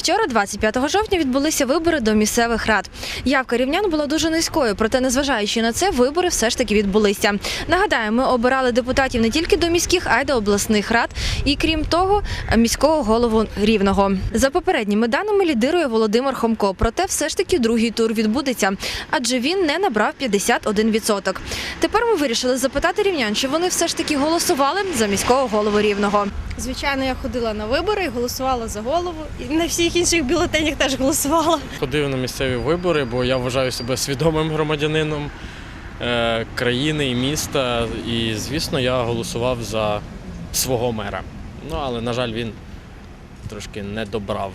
Вчора, 25 жовтня, відбулися вибори до місцевих рад. Явка рівнян була дуже низькою, проте, незважаючи на це, вибори все ж таки відбулися. Нагадаю, ми обирали депутатів не тільки до міських, а й до обласних рад, і крім того, міського голову рівного. За попередніми даними лідирує Володимир Хомко. Проте, все ж таки, другий тур відбудеться, адже він не набрав 51%. Тепер ми вирішили запитати рівнян, чи вони все ж таки голосували за міського голову рівного. Звичайно, я ходила на вибори голосувала за голову. І на всіх інших бюлетенях теж голосувала. Ходив на місцеві вибори, бо я вважаю себе свідомим громадянином е, країни і міста. І, звісно, я голосував за свого мера. Ну, але, на жаль, він трошки не добрав.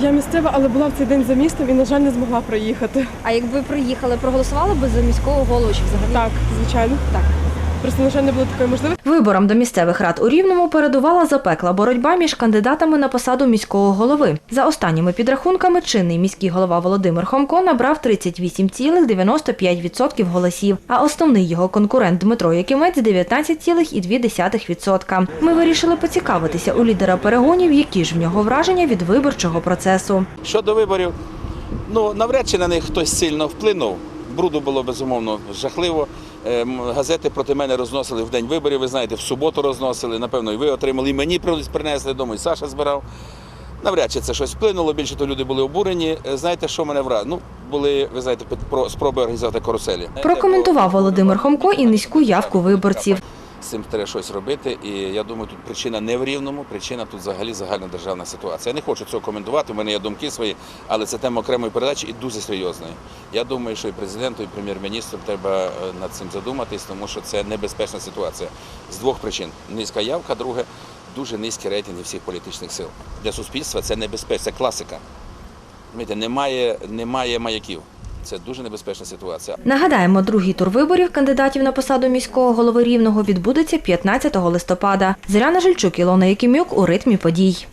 Я місцева, але була в цей день за містом і, на жаль, не змогла проїхати. А якби приїхали, проголосували би за міського голову чи взагалі? Так, звичайно. Так. Просто, на жаль, не було такої можливості. Виборам до місцевих рад у Рівному передувала запекла боротьба між кандидатами на посаду міського голови. За останніми підрахунками, чинний міський голова Володимир Хомко набрав 38,95% голосів, а основний його конкурент Дмитро Якимець 19,2%. Ми вирішили поцікавитися у лідера перегонів, які ж в нього враження від виборчого процесу. Щодо виборів, ну навряд чи на них хтось сильно вплинув. Бруду було безумовно жахливо. Ем, Газети проти мене розносили в день виборів. Ви знаєте, в суботу розносили. Напевно, і ви отримали, і мені принесли дому, і Саша збирав. Навряд чи це щось вплинуло. Більше то люди були обурені. Е, Знаєте, що мене вразило? Ну, були, ви знаєте, спроби організувати каруселі. Прокоментував Володимир Хомко і низьку явку виборців. Цим треба щось робити. І я думаю, тут причина не в рівному, причина тут взагалі загальна державна ситуація. Я не хочу цього коментувати, у мене є думки свої, але це тема окремої передачі і дуже серйозної. Я думаю, що і президенту, і прем'єр-міністру треба е, над цим задуматись, тому що це небезпечна ситуація з двох причин: низька явка, друге дуже низькі рейтинги всіх політичних сил. Для суспільства це небезпечно, це класика. Немає, немає маяків. Це дуже небезпечна ситуація. Нагадаємо, другий тур виборів кандидатів на посаду міського голови Рівного відбудеться 15 листопада. Зоряна Жильчук, Ілона Якимюк у ритмі подій.